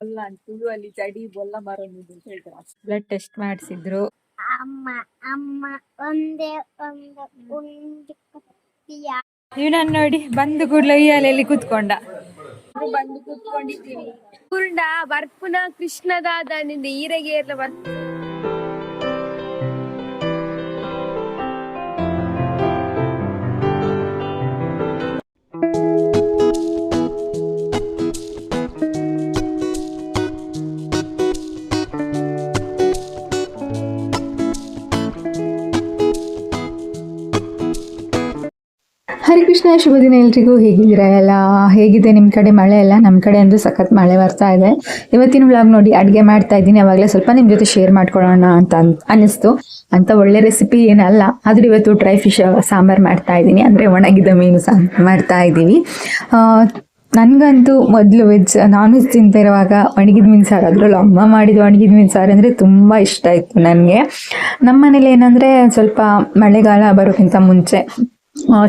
ಅಲ್ಲ ಅಂತೂ ಅಲ್ಲಿ ಚಡಿ ಬೊಲ್ಲ ಮರೊಂದು ಅಂತ ಹೇಳ್ತಾರೆ? ಬ್ಲಡ್ ಟೆಸ್ಟ್ ಮಾಡಿಸಿದ್ರು. ಅಮ್ಮ ಅಮ್ಮ ಒಂದೇ ಒಂದು ಒಂದು ಕುತ್ತಿಯ? ಇವನನ್ನ ನೋಡಿ ಬಂದು ಕೂಡಲೇ ಉಯ್ಯಾಲೆಯಲ್ಲಿ ಕೂತ್ಕೊಂಡ. ಬಂದು ಕೂತ್ಕೊಂಡಿದ್ದೀವಿ ಕುರ್ಡ ಬರ್ಪುನ ಕೃಷ್ಣದಾದ ನಿಂದ ಈರೆಗೆ ಎಲ್ಲ ಹರಿಕೃಷ್ಣ ಶುಭ ದಿನ ಎಲ್ರಿಗೂ ಹೇಗಿದ್ದೀರಾ ಎಲ್ಲ? ಹೇಗಿದೆ ನಿಮ್ಮ ಕಡೆ ಮಳೆ ಎಲ್ಲ? ನಮ್ಮ ಕಡೆ ಅಂತೂ ಸಖತ್ ಮಳೆ ಬರ್ತಾ ಇದೆ. ಇವತ್ತಿನ ವ್ಲಾಗ್ ನೋಡಿ ಅಡುಗೆ ಮಾಡ್ತಾ ಇದ್ದೀನಿ. ಅವಾಗಲೇ ಸ್ವಲ್ಪ ನಿಮ್ಮ ಜೊತೆ ಶೇರ್ ಮಾಡ್ಕೊಳ್ಳೋಣ ಅಂತ ಅನಿಸ್ತು ಅಂತ ಒಳ್ಳೆ ರೆಸಿಪಿ ಏನಲ್ಲ, ಆದ್ರೆ ಇವತ್ತು ಡ್ರೈ ಫಿಶ್ ಸಾಂಬಾರು ಮಾಡ್ತಾ ಇದ್ದೀನಿ. ಅಂದರೆ ಒಣಗಿದ ಮೀನು ಸಾಂಬಾರು ಮಾಡ್ತಾ ಇದ್ದೀವಿ. ನನಗಂತೂ ಮೊದಲು ವೆಜ್ ನಾನ್ ವೆಜ್ ತಿಂತಾ ಇರುವಾಗ ಒಣಗಿದ ಮೀನು ಸಾರು, ಅದರಲ್ಲೂ ಅಮ್ಮ ಮಾಡಿದ ಒಣಗಿದ ಮೀನು ಸಾರು ಅಂದರೆ ತುಂಬ ಇಷ್ಟ ಇತ್ತು ನನಗೆ. ನಮ್ಮ ಮನೇಲಿ ಏನಂದರೆ ಸ್ವಲ್ಪ ಮಳೆಗಾಲ ಬರೋಕ್ಕಿಂತ ಮುಂಚೆ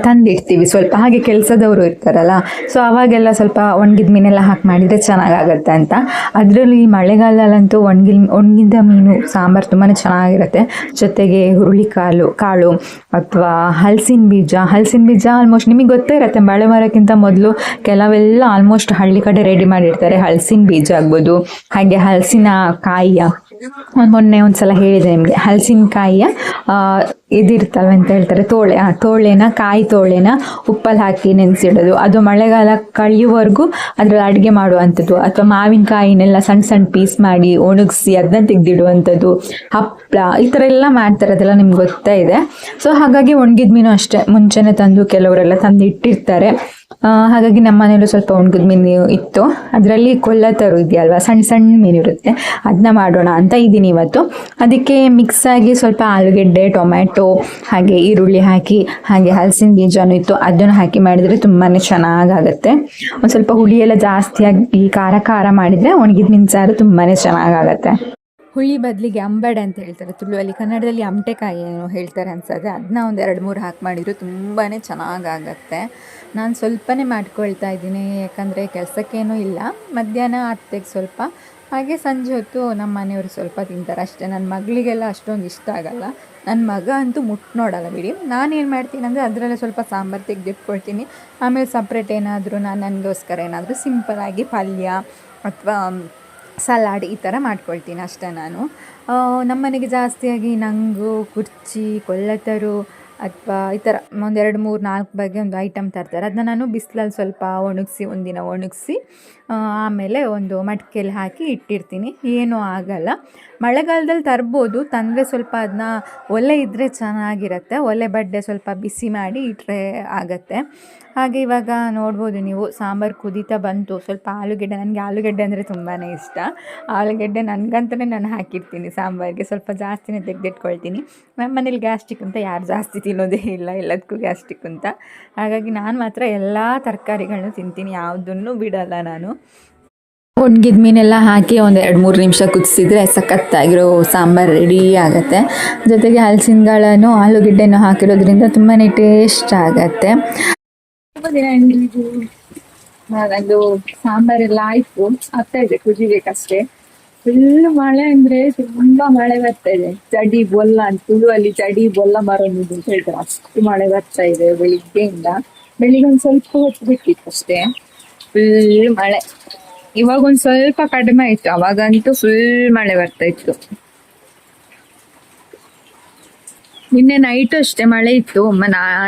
ತಂದಿಡ್ತೀವಿ. ಸ್ವಲ್ಪ ಹಾಗೆ ಕೆಲಸದವರು ಇರ್ತಾರಲ್ಲ ಸೊ ಅವಾಗೆಲ್ಲ ಸ್ವಲ್ಪ ಒಣಗಿದ ಮೀನೆಲ್ಲ ಹಾಕಿ ಮಾಡಿದರೆ ಚೆನ್ನಾಗಾಗತ್ತೆ ಅಂತ. ಅದರಲ್ಲಿ ಈ ಮಳೆಗಾಲದಲ್ಲಂತೂ ಒಣಗಿಲ್, ಒಣಗಿದ ಮೀನು, ಸಾಂಬಾರು ತುಂಬಾ ಚೆನ್ನಾಗಿರುತ್ತೆ. ಜೊತೆಗೆ ಹುರುಳಿಕಾಳು ಕಾಳು ಅಥವಾ ಹಲಸಿನ ಬೀಜ. ಹಲಸಿನ ಬೀಜ ಆಲ್ಮೋಸ್ಟ್ ನಿಮಗೆ ಗೊತ್ತೇ ಇರುತ್ತೆ, ಮಳೆ ಬರೋಕ್ಕಿಂತ ಮೊದಲು ಕೆಲವೆಲ್ಲ ಆಲ್ಮೋಸ್ಟ್ ಹಳ್ಳಿ ಕಡೆ ರೆಡಿ ಮಾಡಿರ್ತಾರೆ. ಹಲಸಿನ ಬೀಜ ಆಗ್ಬೋದು, ಹಾಗೆ ಹಲಸಿನ ಕಾಯಿಯ ಮೊನ್ನೆ ಒಂದ್ಸಲ ಹೇಳಿದೆ ನಿಮಗೆ, ಹಲಸಿನಕಾಯಿಯ ಇದಿರ್ತಲ್ವ ಅಂತ ಹೇಳ್ತಾರೆ, ತೋಳೆ, ಆ, ತೋಳೆನ, ಕಾಯಿ ತೋಳೆನ ಉಪ್ಪಲ್ಲಿ ಹಾಕಿ ನೆನೆಸಿಡೋದು. ಅದು ಮಳೆಗಾಲ ಕಳೆಯುವವರೆಗೂ ಅದ್ರಲ್ಲಿ ಅಡುಗೆ ಮಾಡುವಂಥದ್ದು, ಅಥವಾ ಮಾವಿನಕಾಯಿನೆಲ್ಲ ಸಣ್ಣ ಸಣ್ಣ ಪೀಸ್ ಮಾಡಿ ಒಣಗಿಸಿ ಅದನ್ನ ತೆಗೆದಿಡುವಂಥದ್ದು ಹಪ್ಪಳ ಈ ಥರ ಎಲ್ಲ ಮಾಡ್ತಾರೆ, ಅದೆಲ್ಲ ನಿಮ್ಗೆ ಗೊತ್ತಾ ಇದೆ. ಸೊ ಹಾಗಾಗಿ ಒಣಗಿದ ಮೀನು ಅಷ್ಟೇ, ಮುಂಚೆನೆ ತಂದು ಕೆಲವರೆಲ್ಲ ತಂದು ಇಟ್ಟಿರ್ತಾರೆ ಹಾಗಾಗಿ ನಮ್ಮ ಮನೇಲೂ ಸ್ವಲ್ಪ ಒಣಗಿದ ಮೀನು ಇತ್ತು. ಅದರಲ್ಲಿ ಕೊಲ್ಲತರು ಇದೆಯಲ್ವಾ? ಸಣ್ಣ ಸಣ್ಣ ಮೀನು ಇರುತ್ತೆ. ಅದನ್ನ ಮಾಡೋಣ ಅಂತ ಇದ್ದೀನಿ ಇವತ್ತು. ಅದಕ್ಕೆ ಮಿಕ್ಸ್ ಆಗಿ ಸ್ವಲ್ಪ ಆಲೂಗೆಡ್ಡೆ, ಟೊಮ್ಯಾಟೊ, ಹಾಗೆ ಈರುಳ್ಳಿ ಹಾಕಿ, ಹಾಗೆ ಹಲಸಿನ ಬೀಜನೂ ಇತ್ತು. ಅದನ್ನು ಹಾಕಿ ಮಾಡಿದರೆ ತುಂಬಾ ಚೆನ್ನಾಗಾಗತ್ತೆ. ಒಂದು ಸ್ವಲ್ಪ ಹುಳಿ ಎಲ್ಲ ಜಾಸ್ತಿಯಾಗಿ ಖಾರ ಖಾರ ಮಾಡಿದರೆ ಒಣಗಿದ ಮೀನು ಸಾರು ತುಂಬಾ ಚೆನ್ನಾಗಾಗತ್ತೆ. ಹುಳಿ ಬದಲಿಗೆ ಅಂಬಡೆ ಅಂತ ಹೇಳ್ತಾರೆ. ತುಳುವಲ್ಲಿ, ಕನ್ನಡದಲ್ಲಿ ಅಮಟೆಕಾಯಿ ಏನು ಹೇಳ್ತಾರೆ ಅನ್ಸತ್ತೆ. ಅದನ್ನ ಒಂದು ಎರಡು ಮೂರು ಹಾಕಿ ಮಾಡಿದ್ರು ತುಂಬಾ ಚೆನ್ನಾಗಾಗತ್ತೆ. ನಾನು ಸ್ವಲ್ಪನೇ ಮಾಡ್ಕೊಳ್ತಾ ಇದ್ದೀನಿ, ಯಾಕಂದರೆ ಕೆಲಸಕ್ಕೇನೂ ಇಲ್ಲ. ಮಧ್ಯಾಹ್ನ ಅತ್ತೆಗೆ ಸ್ವಲ್ಪ, ಹಾಗೆ ಸಂಜೆ ಹೊತ್ತು ನಮ್ಮ ಮನೆಯವರು ಸ್ವಲ್ಪ ತಿಂತಾರೆ. ಅಷ್ಟೇ ನನ್ನ ಮಗಳಿಗೆಲ್ಲ ಅಷ್ಟೊಂದು ಇಷ್ಟ ಆಗಲ್ಲ. ನನ್ನ ಮಗ ಅಂತೂ ಮುಟ್ಟು ನೋಡಲ್ಲ ಬಿಡಿ. ನಾನೇನು ಮಾಡ್ತೀನಿ ಅಂದರೆ ಅದರಲ್ಲೇ ಸ್ವಲ್ಪ ಸಾಂಬಾರು ತೆಗೆದಿಟ್ಕೊಳ್ತೀನಿ. ಆಮೇಲೆ ಸಪ್ರೇಟ್ ಏನಾದರೂ ನಾನು ನನಗೋಸ್ಕರ ಏನಾದರೂ ಸಿಂಪಲಾಗಿ ಪಲ್ಯ ಅಥವಾ ಸಲಾಡ್ ಈ ಥರ ಮಾಡ್ಕೊಳ್ತೀನಿ ಅಷ್ಟೇ ನಾನು. ನಮ್ಮನೆಗೆ ನಮ್ಮ ಜಾಸ್ತಿಯಾಗಿ ನಂಗು, ಕುರ್ಚಿ, ಕೊಲ್ಲತರು ಅಥವಾ ಈ ಥರ ಒಂದೆರಡು ಮೂರು ನಾಲ್ಕು ಬಗೆ ಒಂದು ಐಟಮ್ ತರ್ತಾರೆ. ಅದನ್ನ ನಾನು ಬಿಸಿಲಲ್ಲಿ ಸ್ವಲ್ಪ ಒಣಗಿಸಿ, ಒಂದಿನ ಒಣಗಿಸಿ ಆಮೇಲೆ ಒಂದು ಮಡಿಕೆಯಲ್ಲಿ ಹಾಕಿ ಇಟ್ಟಿರ್ತೀನಿ. ಏನೂ ಆಗಲ್ಲ. ಮಳೆಗಾಲದಲ್ಲಿ ತರ್ಬೋದು. ತಂದರೆ ಸ್ವಲ್ಪ ಅದನ್ನ ಒಲೆ ಇದ್ದರೆ ಚೆನ್ನಾಗಿರುತ್ತೆ. ಒಲೆ ಬಡ್ಡೆ ಸ್ವಲ್ಪ ಬಿಸಿ ಮಾಡಿ ಇಟ್ಟರೆ ಆಗತ್ತೆ. ಹಾಗೆ ಇವಾಗ ನೋಡ್ಬೋದು ನೀವು, ಸಾಂಬಾರು ಕುದೀತಾ ಬಂತು. ಸ್ವಲ್ಪ ಆಲೂಗೆಡ್ಡೆ, ನನಗೆ ಆಲೂಗೆಡ್ಡೆ ಅಂದರೆ ತುಂಬಾ ಇಷ್ಟ. ಆಲೂಗೆಡ್ಡೆ ನನಗಂತಲೇ ನಾನು ಹಾಕಿರ್ತೀನಿ ಸಾಂಬಾರಿಗೆ. ಸ್ವಲ್ಪ ಜಾಸ್ತಿನೇ ತೆಗೆದಿಟ್ಕೊಳ್ತೀನಿ. ನಮ್ಮ ಮನೇಲಿ ಗ್ಯಾಸ್ಟಿಕ್ ಅಂತ ಯಾರು ಜಾಸ್ತಿ ತಿನ್ನೋದೇ ಇಲ್ಲ, ಎಲ್ಲದಕ್ಕೂ ಗ್ಯಾಸ್ಟಿಕ್ ಅಂತ. ಹಾಗಾಗಿ ನಾನು ಮಾತ್ರ ಎಲ್ಲ ತರಕಾರಿಗಳನ್ನೂ ತಿಂತೀನಿ. ಯಾವುದನ್ನು ಬಿಡಲ್ಲ ನಾನು. ಒಣಗಿದ ಮೀನೆಲ್ಲ ಹಾಕಿ ಒಂದು ಎರಡು ಮೂರು ನಿಮಿಷ ಕುದಿಸಿದ್ರೆ ಸಖತ್ತಾಗಿರೋ ಸಾಂಬಾರು ರೆಡಿ ಆಗುತ್ತೆ. ಜೊತೆಗೆ ಹಲಸಿನಗಳನ್ನು, ಆಲೂಗೆಡ್ಡೆನೂ ಹಾಕಿರೋದ್ರಿಂದ ತುಂಬಾ ಟೇಸ್ಟ್ ಆಗತ್ತೆ. ನಂದು ಸಾಂಬಾರೆಲ್ಲ ಆಯ್ತು ಆಗ್ತಾ ಇದೆ ಕುದಿಬೇಕಷ್ಟೇ ಫುಲ್ ಮಳೆ ಅಂದ್ರೆ ತುಂಬಾ ಮಳೆ ಬರ್ತಾ ಇದೆ. ಚಡಿ ಬೊಲ್ಲ ಅಂತ ತುಳುವಲ್ಲಿ ಚಡಿ ಬೊಲ್ಲ ಮರೊಂದು ಅಂತ ಹೇಳ್ತಾರೆ. ಅಷ್ಟು ಮಳೆ ಬರ್ತಾ ಇದೆ ಬೆಳಿಗ್ಗೆಯಿಂದ. ಬೆಳಿಗ್ಗೆ ಒಂದ್ ಸ್ವಲ್ಪ ಹೊತ್ತು ಬಿಟ್ಟಿತ್ತು ಅಷ್ಟೇ ಫುಲ್ ಮಳೆ. ಇವಾಗ ಒಂದ್ ಸ್ವಲ್ಪ ಕಡಿಮೆ ಆಯ್ತು. ಅವಾಗಂತೂ ಫುಲ್ ಮಳೆ ಬರ್ತಾ ಇತ್ತು. ನಿನ್ನೆ ನೈಟ್ ಅಷ್ಟೇ ಮಳೆ ಇತ್ತು. ಅಮ್ಮ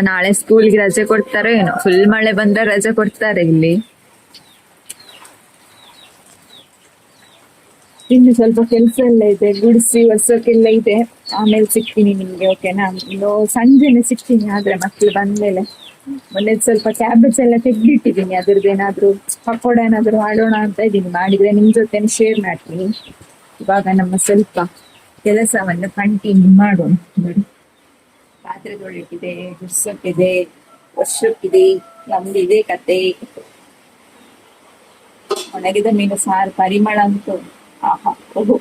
ನಾಳೆ ಸ್ಕೂಲ್ಗೆ ರಜೆ ಕೊಡ್ತಾರೋ ಏನೋ. ಫುಲ್ ಮಳೆ ಬಂದ್ರೆ ರಜೆ ಕೊಡ್ತಾರೆ ಇಲ್ಲಿ. ಇನ್ನು ಸ್ವಲ್ಪ ಕೆಲಸ ಎಲ್ಲ ಇದೆ. ಗುಡಿಸಿ ಒರ್ಸೋಕೆಲ್ಲ ಇದೆ. ಆಮೇಲೆ ಸಿಗ್ತೀನಿ ನಿಮ್ಗೆ ಓಕೆನಾ ಸಂಜೆನೆ ಸಿಗ್ತೀನಿ, ಆದ್ರೆ ಮಕ್ಳು ಬಂದ್ಮೇಲೆ. ಮೊನ್ನೆ ಸ್ವಲ್ಪ ಟ್ಯಾಬ್ಲೆಟ್ಸ್ ಎಲ್ಲ ತೆಗ್ದಿಟ್ಟಿದ್ದೀನಿ. ಅದ್ರದ್ದು ಏನಾದ್ರು ಪಕೋಡ ಏನಾದ್ರು ಮಾಡೋಣ ಅಂತ ಇದ್ದೀನಿ. ಮಾಡಿದ್ರೆ ನಿಮ್ ಜೊತೆ ಶೇರ್ ಮಾಡ್ತೀನಿ. ಇವಾಗ ನಮ್ಮ ಸ್ವಲ್ಪ ಕೆಲಸವನ್ನು ಕಂಟಿನ್ಯೂ ಮಾಡೋಣ. ನೋಡಿ. ಪಾತ್ರೆ ತೊಳಿಟ್ಟಿದೆ ಗುಡ್ಸಕ್ಕಿದೆ ವರ್ಷಕ್ಕಿದೆ ನಮ್ದಿದೆ ಕತೆ. ಒಣಗಿದ ಮೀನು ಸಾರು, ಪರಿಮಳ ಅಂತೂ. ಆಹಾ, ಓಹೋ.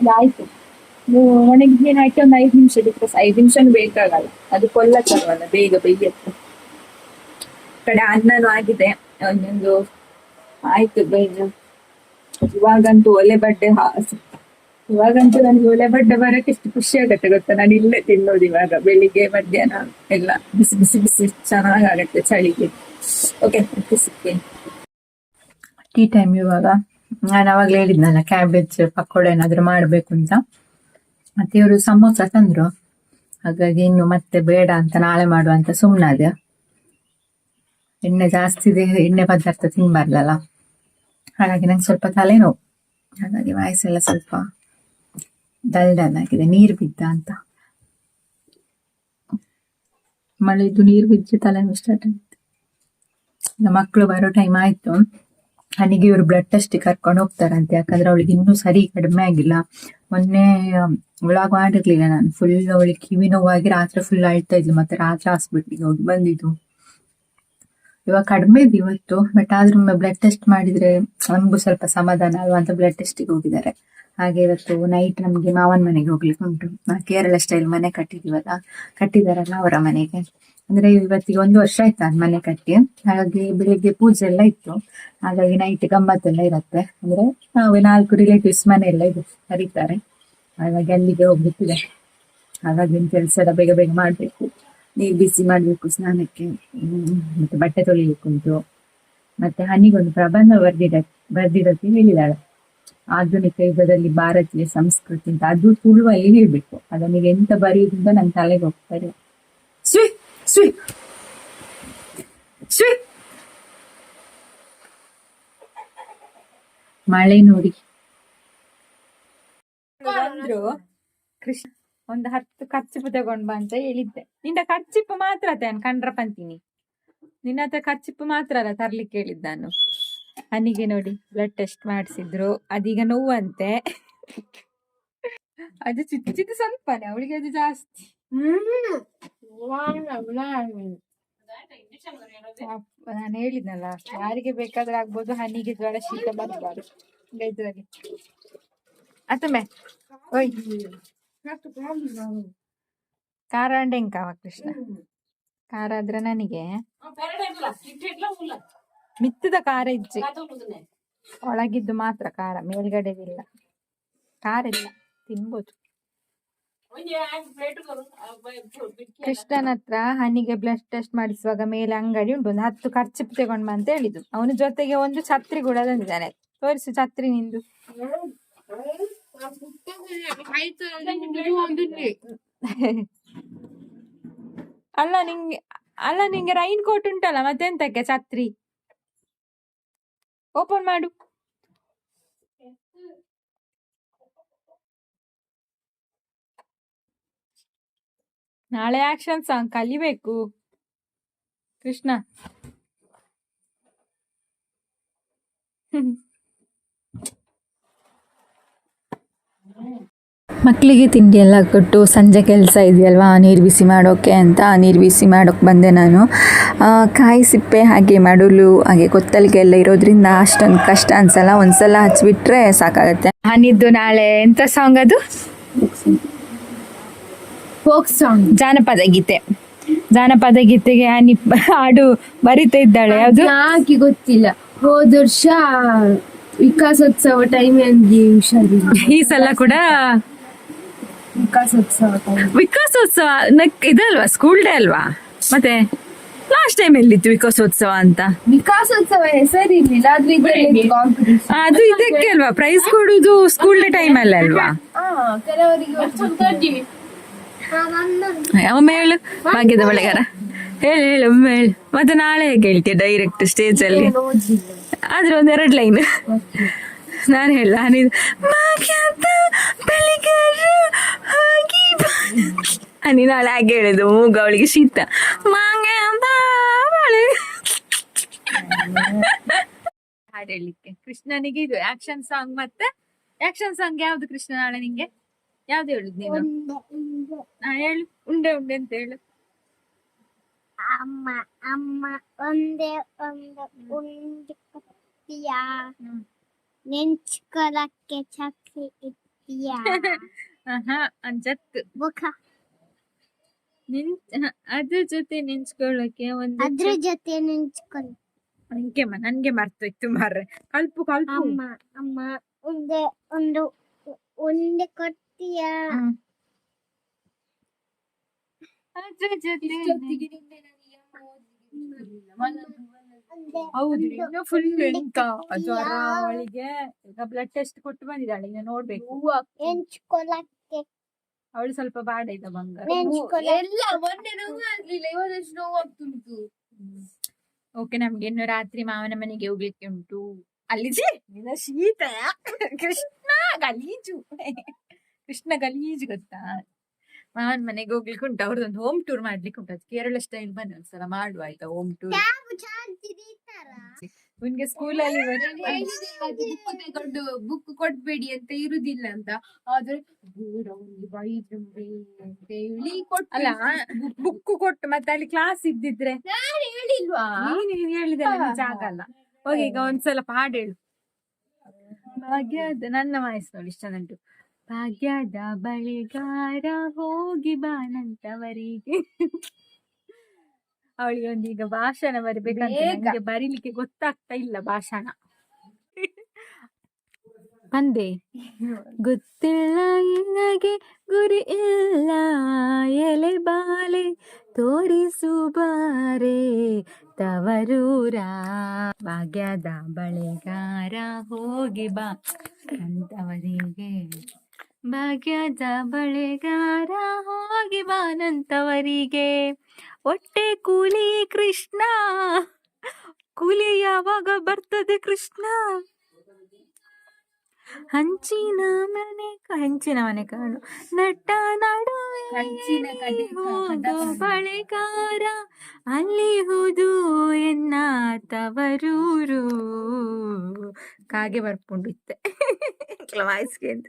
ಅದಾಯ್ತು. ಮೀನು ಹಾಕಿ ಐದು ನಿಮಿಷ ಬಿಟ್ಟರೆ ಐದು ನಿಮಿಷನೂ ಬೇಕಾಗಲ್ಲ. ಅದು ಕೊಲ್ಲಕ್ಕಾಗಲ್ಲ, ಬೇಗ ಬೇಯತ್ತೆ ಕಡೆ ಅನ್ನನೂ ಆಗಿದೆ. ಒಂದೊಂದು ಆಯ್ತು ಬೇಗ. ಇವಾಗಂತೂ ಒಲೆ ಬಡ್ಡೆ ಇವಾಗಂತೂ ನನಗೆ ಒಲೆ ಬಡ್ಡೆ ಬರಕ್ಕೆ ಎಷ್ಟು ಖುಷಿ ಆಗುತ್ತೆ ಗೊತ್ತಾ? ನಾನು ಇಲ್ಲೇ ತಿನ್ನೋದು ಇವಾಗ. ಬೆಳಿಗ್ಗೆ, ಮಧ್ಯಾಹ್ನ ಎಲ್ಲ ಬಿಸಿ ಬಿಸಿ ಬಿಸಿ ಚೆನ್ನಾಗಾಗತ್ತೆ ಚಳಿಗೆ. ಓಕೆ ಸಿಗ್ತೇನೆ ಟೀ ಟೈಮ್ ಇವಾಗ. ನಾನು ಅವಾಗಲೇ ಹೇಳಿದ್ನಲ್ಲ ಕ್ಯಾಬೇಜ್ ಪಕೋಡ ಏನಾದ್ರು ಮಾಡಬೇಕು ಅಂತ. ಮತ್ತೆ ಇವರು ಸಮೋಸ ತಂದ್ರು. ಹಾಗಾಗಿ ಇನ್ನು ಮತ್ತೆ ಬೇಡ ಅಂತ ನಾಳೆ ಮಾಡುವ ಅಂತ ಸುಮ್ಮನಾದೆ ಎಣ್ಣೆ ಜಾಸ್ತಿ ಇದೆ, ಎಣ್ಣೆ ಪದಾರ್ಥ ತಿನ್ಬಾರ್ದಲ್ಲ. ಹಾಗಾಗಿ ನಂಗೆ ಸ್ವಲ್ಪ ತಲೆನೋವು. ಹಾಗಾಗಿ ವಾಯ್ಸೆಲ್ಲ ಸ್ವಲ್ಪ ಡಲ್ ಡಲ್ ಆಗಿದೆ, ನೀರು ಬಿದ್ದ ಅಂತ. ಮಳೆದು ನೀರು ಬಿದ್ದು ತಲೆನೋವು ಸ್ಟಾರ್ಟ್ ನಮ್ಮ ಮಕ್ಕಳು ಬರೋ ಟೈಮ್ ಆಯ್ತು. ನನಗೆ ಇವ್ರು ಬ್ಲಡ್ ಟೆಸ್ಟ್ ಕರ್ಕೊಂಡು ಹೋಗ್ತಾರಂತೆ. ಯಾಕಂದ್ರೆ ಅವಳಿಗೆ ಇನ್ನೂ ಸರಿ ಕಡಿಮೆ ಆಗಿಲ್ಲ. ಮೊನ್ನೆ ಒಳಗ್ ಮಾಡಿರ್ಲಿಲ್ಲ ನಾನು. ಫುಲ್ ಅವಳಿಗೆ ಕಿವಿ ನೋವಾಗಿ ರಾತ್ರಿ ಫುಲ್ ಅಳ್ತಾ ಇದ್ಲು. ಮತ್ತೆ ರಾತ್ರಿ ಹಾಸ್ಪಿಟ್ಲಿಗೆ ಹೋಗಿ ಬಂದಿದ್ದು. ಇವಾಗ ಕಡಿಮೆ ಇದೆ ಇವತ್ತು. ಬಟ್ ಆದ್ರೂ ಬ್ಲಡ್ ಟೆಸ್ಟ್ ಮಾಡಿದ್ರೆ ನಮಗೂ ಸ್ವಲ್ಪ ಸಮಾಧಾನ ಅಲ್ವಾ ಅಂತ ಬ್ಲಡ್ ಟೆಸ್ಟಿಗೆ ಹೋಗಿದ್ದಾರೆ. ಹಾಗೆ ಇವತ್ತು ನೈಟ್ ನಮ್ಗೆ ಮಾವನ್ ಮನೆಗೆ ಹೋಗ್ಲಿಕ್ಕೆ ಉಂಟು. ಕೇರಳ ಸ್ಟೈಲ್ ಮನೆ ಕಟ್ಟಿದೀವಲ್ಲ, ಕಟ್ಟಿದಾರಲ್ಲ ಅವರ ಮನೆಗೆ. ಅಂದ್ರೆ ಇವತ್ತಿಗೆ ಒಂದು ವರ್ಷ ಆಯ್ತು ಅದ್ ಮನೆ ಕಟ್ಟಿ. ಹಾಗಾಗಿ ಬೆಳಿಗ್ಗೆ ಪೂಜೆ ಎಲ್ಲ ಇತ್ತು. ಹಾಗಾಗಿ ನೈಟ್ ಗಮ್ಮತ್ತೆಲ್ಲ ಇರತ್ತೆ. ಅಂದ್ರೆ ನಾವು ನಾಲ್ಕು ರಿಲೇಟಿವ್ಸ್ ಮನೆ ಎಲ್ಲ ಇದು, ಕರೀತಾರೆ. ಹಾಗಾಗಿ ಅಲ್ಲಿಗೆ ಹೋಗ್ಬಿಟ್ಟಿದೆ. ಹಾಗಾಗಿ ಕೆಲಸ ಎಲ್ಲ ಬೇಗ ಬೇಗ ಮಾಡ್ಬೇಕು. ನೀರು ಬಿಸಿ ಮಾಡ್ಬೇಕು, ಸ್ನಾನಕ್ಕೆ. ಮತ್ತೆ ಬಟ್ಟೆ ತೊಳಿಲಿಕ್ಕೆ ಉಂಟು ಮತ್ತೆ ಹನಿಗೊಂದು ಪ್ರಬಂಧ ಬರ್ದಿರ ಬರ್ದಿಡಕ್ಕೆ ಹೇಳಿದಾಳೆ ಆಧುನಿಕ ಯುಗದಲ್ಲಿ ಭಾರತೀಯ ಸಂಸ್ಕೃತಿ ಅಂತ ಅದು ತುಳುವಲ್ಲಿ ಹೇಳ್ಬೇಕು. ಅದನಿಗೆ ಎಂತ ಬರೆಯುವುದು ಅಂತ ನನ್ನ ತಲೆಗೆ ಹೋಗ್ತಾರೆ ಸ್ವಿ ಸ್ವಿ ಸ್ವಿ ಮಳೆ ನೋಡಿ. ಅಂದ್ರು ಕೃಷ್ಣ, ಒಂದು ಹತ್ತು ಕರ್ಚಿಪ್ಪು ತಗೊಂಡ್ ಬಾ ಅಂತ ಹೇಳಿದ್ದೆ. ನಿಂದ ಕರ್ಚಿಪ್ಪು ಮಾತ್ರ ತಾನು ಕಂಡ್ರ ಪಂತೀನಿ ನಿನ್ನ ಹತ್ರ ಕರ್ಚಿಪ್ಪು ಮಾತ್ರ ಅಲ್ಲ, ತರ್ಲಿಕ್ಕೆ ಹೇಳಿದ್ದ ಹನಿಗೆ ನೋಡಿ ಬ್ಲಡ್ ಟೆಸ್ಟ್ ಮಾಡಿಸಿದ್ರು. ಅದೀಗ ನೋವಂತೆ. ಅದು ಚುಚ್ಚಿದ್ದು ಸ್ವಲ್ಪನೇ, ಅವಳಿಗೆ ಅದು ಜಾಸ್ತಿ. ನಾನು ಹೇಳಿದ್ನಲ್ಲ, ಯಾರಿಗೆ ಬೇಕಾದ್ರೆ ಆಗ್ಬೋದು, ಹನಿಗೆ ಜ್ವರ, ಶೀತ ಬರಬಾರ್ದು. ಇದ್ರಲ್ಲಿ ಅತ್ತಮ್ಮೆ ಓಯ್ ಖಾರ ಅಂಡೆಂಕಾವ ಕೃಷ್ಣ? ಖಾರ ಆದ್ರೆ ನನಗೆ. ಮಿತ್ತದ ಖಾರ ಇಜ್ಜಿ. ಒಳಗಿದ್ದು ಮಾತ್ರ ಖಾರ, ಮೇಲ್ಗಡೆದಿಲ್ಲ. ಖಾರ ಇಲ್ಲ, ತಿನ್ಬೋದು. ಕೃಷ್ಣನ ಹತ್ರ ಹನಿಗೆ ಬ್ಲಡ್ ಟೆಸ್ಟ್ ಮಾಡಿಸುವಾಗ ಮೇಲೆ ಅಂಗಡಿ ಉಂಟು, ಒಂದು ಹತ್ತು ಖರ್ಚು ತಗೊಂಡ್ ಅಂತ ಹೇಳಿದ್ದು. ಅವನ ಜೊತೆಗೆ ಒಂದು ಛತ್ರಿ ಕೂಡ ತಂದಿದ್ದಾನೆ. ತೋರಿಸು ಛತ್ರಿ ನಿಂದು. ಅಲ್ಲ ನಿಂಗೆ ಅಲ್ಲ ನಿಂಗೆ ರೈನ್ ಕೋಟ್ ಉಂಟಲ್ಲ ಮತ್ತೆಂತಕ್ಕೆ ಛತ್ರಿ? ಓಪನ್ ಮಾಡು ನಾಳೆ ಆಕ್ಷನ್ ಸಾಂಗ್ ಕಲಿಬೇಕು ಕೃಷ್ಣ ಮಕ್ಕಳಿಗೆ ತಿಂಡಿ ಎಲ್ಲ ಕೊಟ್ಟು ಸಂಜೆ ಕೆಲಸ ಇದೆಯಲ್ವಾ ನೀರು ಬಿಸಿ ಮಾಡೋಕ್ಕೆ ಅಂತ ನೀರು ಬಿಸಿ ಮಾಡೋಕ್ಕೆ ಬಂದೆ ನಾನು. ಕಾಯಿ ಸಿಪ್ಪೆ ಹಾಗೆ ಮಡಲು ಹಾಗೆ ಕೊತ್ತಲಿಗೆ ಎಲ್ಲ ಇರೋದ್ರಿಂದ ಅಷ್ಟೊಂದು ಕಷ್ಟ ಅನ್ಸಲ್ಲ. ಒಂದ್ಸಲ ಹಚ್ಬಿಟ್ರೆ ಸಾಕಾಗುತ್ತೆ. ನಾನಿದ್ದು ನಾಳೆ ಎಂತ ಸಾಂಗ್ ಅದು? Folk song. ಜಾನಪದ ಗೀತೆ. ಜಾನಪದ ಗೀತೆಗೆ ಹನಿ ಹಾಡು ಬರಿತಾ ಇದ್ದಾಳೆ ಅದು ಯಾಕೆ ಗೊತ್ತಿಲ್ಲ. ಹೋದ ವರ್ಷ ವಿಕಾಸೋತ್ಸವ ಟೈಮ್ ಈ ಸಲ ಕೂಡ ವಿಕಾಸೋತ್ಸವ ವಿಕಾಸೋತ್ಸವ ನಕ್ ಇದಲ್ವಾ ಸ್ಕೂಲ್ ಡೇ ಅಲ್ವಾ? ಮತ್ತೆ ಲಾಸ್ಟ್ ಟೈಮ್ ಎಲ್ಲಿತ್ತು ವಿಕಾಸೋತ್ಸವ ಅಂತ? ವಿಕಾಸೋತ್ಸವ ಹೆಸರಿರ್ಲಿಲ್ಲ ಇದರಲ್ಲಿ ಅದು ಇದಕ್ಕೆ ಅಲ್ವಾ? ಪ್ರೈಸ್ ಕೊಡುದು ಸ್ಕೂಲ್ ಡೇ ಟೈಮ್ ಅಲ್ಲ ಅಲ್ವಾ ಕೆಲವರಿಗೆ. ಒಮ್ಮೆ ಹೇಳು ಭಾಗ್ಯದ ಬಳೆಗಾರ ಹೇಳು ಹೇಳು ಒಮ್ಮೆ ಹೇಳು. ಮತ್ತೆ ನಾಳೆ ಹೇಗೆ ಹೇಳ್ತೀಯ ಡೈರೆಕ್ಟ್ ಸ್ಟೇಜ್ ಅಲ್ಲಿ? ಆದ್ರೆ ಆದ್ರೆ ಒಂದೆರಡು ಲೈನ್ ನಾನು ಹೇಳ. ಹನಿ ನಾಳೆ ಹಾಗೆ ಹೇಳಿದ್ದು ಮೂಗ ಅವಳಿಗೆ ಶೀತ. ಮಾಂಗಾ ಬಳೆ ಹಾಡು ಹೇಳಲಿಕ್ಕೆ. ಕೃಷ್ಣನಿಗೆ ಇದು ಆಕ್ಷನ್ ಸಾಂಗ್ ಮತ್ತೆ ಆಕ್ಷನ್ ಸಾಂಗ್ ಯಾವ್ದು ಕೃಷ್ಣ ನಾಳೆ ನಿಂಗೆ? ಯಾವ್ದು ಹೇಳುದು ನೀನು? ಹೇಳು. ಉಂಡೆ ಉಂಡೆ ಅಂತ ಹೇಳು. ಅಮ್ಮ ಅಮ್ಮ ಒಂದೇ ಒಂದು ಉಂಡೆ ನೆಂಚ್ಕೊಳಕ್ಕೆ ಚಕ್ರಿ ಇಡ್ತೀಯಾ ಆಹಾ ಅಂಜತ್ ಮುಖ. ನಿನ್ ಅದ್ರ ಜೊತೆ ನೆಂಚ್ಕೊಳ್ಳೋಕೆ ಒಂದು ಅದ್ರ ಜೊತೆ ನೆಂಚ್ಕೊಳ. ನನ್ಗೆ ನನ್ಗೆ ಮರ್ತೋಯ್ತು ಮಾರ್ರೆ. ಕಲ್ಪು ಕಲ್ಪು ಅಮ್ಮ ಅಮ್ಮ ಒಂದು ಒಂದು ಒಂದು ಕೊಡ್ತೀಯಾ ಅದ್ರ ಇಷ್ಟೊತ್ತಿಗೆ ಹೌದು ಇನ್ನು ಫುಲ್ ಎಂತ? ಜ್ವರ. ಅವಳಿಗೆ ಈಗ ಬ್ಲಡ್ ಟೆಸ್ಟ್ ಕೊಟ್ಟು ಬಂದಿದ್ದಾಳೆ ಇನ್ನು ನೋಡ್ಬೇಕು. ಅವಳು ಸ್ವಲ್ಪ ಬಾಡ ಇದ್ದ ಬಂಗಾರ. ಎಲ್ಲ ಮೊನ್ನೆ ನೋವು ಆಗ್ಲಿಲ್ಲ ಇವತ್ತಷ್ಟು ನೋವು ಆಗ್ತುಂಟು. ಓಕೆ ನಮ್ಗೆ ಇನ್ನು ರಾತ್ರಿ ಮಾವನ ಮನೆಗೆ ಹೋಗ್ಲಿಕ್ಕೆ ಉಂಟು. ಅಲ್ಲಿ ನಿನ್ನ ಶೀತ. ಕೃಷ್ಣ ಗಲೀಜು. ಕೃಷ್ಣ ಗಲೀಜು ಗೊತ್ತಾ? ಮಾವನ ಮನೆಗೆ ಹೋಗ್ಲಿಕ್ಕೆ ಉಂಟು. ಅವ್ರದ್ದೊಂದು ಹೋಮ್ ಟೂರ್ ಮಾಡ್ಲಿಕ್ಕೆ ಉಂಟು. ಅದು ಕೇರಳ ಸ್ಟೈಲ್ ಬನ್ನಿ ಒಂದ್ಸಲ ಮಾಡುವ ಆಯ್ತಾ ಹೋಮ್ ಟೂರ್ ನಿಮ್ಗೆ ಸ್ಕೂಲಲ್ಲಿ ಅಲ್ಲಿ ಹೇಳಿದೆ ತಗೊಂಡು ಬುಕ್ ಕೊಡ್ಬೇಡಿ ಅಂತ ಇರುದಿಲ್ಲ ಅಂತ. ಆದ್ರೆ ಅಂತ ಹೇಳಿ ಅಲ್ಲ ಬುಕ್ ಕೊಟ್ಟು ಮತ್ತೆ ಅಲ್ಲಿ ಕ್ಲಾಸ್ ಇದ್ದಿದ್ರೆ? ನಾನು ಹೇಳಿಲ್ವಾ? ಅಲ್ಲ ಹೇಳಿದಲ್ಲ ನಿಜ ಆಗಲ್ಲ ಹೋಗಿ ಈಗ ಒಂದ್ಸಲ ಹಾಡು ಹೇಳು. ಭಾಗ್ಯದ ನನ್ನ ವಯಸ್ಸು ನೋಡಿ ಇಷ್ಟ ನಂಟು. ಭಾಗ್ಯದ ಬಳಿಗಾರ ಹೋಗಿ ಬಾನಂತವರಿಗೆ ಅವಳಿಗೆ ಒಂದು ಈಗ ಭಾಷಣ ಬರಬೇಕಂತ. ಬರೀಲಿಕ್ಕೆ ಗೊತ್ತಾಗ್ತಾ ಇಲ್ಲ ಭಾಷಣ. ಅಂದೆ ಗೊತ್ತಿಲ್ಲ ನಿನಗೆ ಗುರಿ ಇಲ್ಲ ಎಲೆ ಬಾಲೆ ತೋರಿಸು ಬಾರೆ ತವರೂರ. ಭಾಗ್ಯದ ಬಳೆಗಾರ ಹೋಗಿ ಬಾ ಅಂತವರಿಗೆ ಭಾಗ್ಯದ ಬಳೆಗಾರ ಹೋಗಿ ಬಾನಂತವರಿಗೆ ಹೊಟ್ಟೆ ಕೂಲಿ ಕೃಷ್ಣ ಕೂಲಿ ಯಾವಾಗ ಬರ್ತದೆ ಕೃಷ್ಣ? ಹಂಚಿನ ಮನೆ ಹಂಚಿನ ಮನೆ ಕಾಣು ನಟ ನಡುವೆ ಹೋಗೋ ಬಳೆಗಾರ ಅಲ್ಲಿ ಹೋದು ಎನ್ನ ತವರೂರು ಕಾಗೆ ಬರ್ಕೊಂಡಿತ್ತೆ ವಾಯ್ಸ್ಗೆ ಅಂತ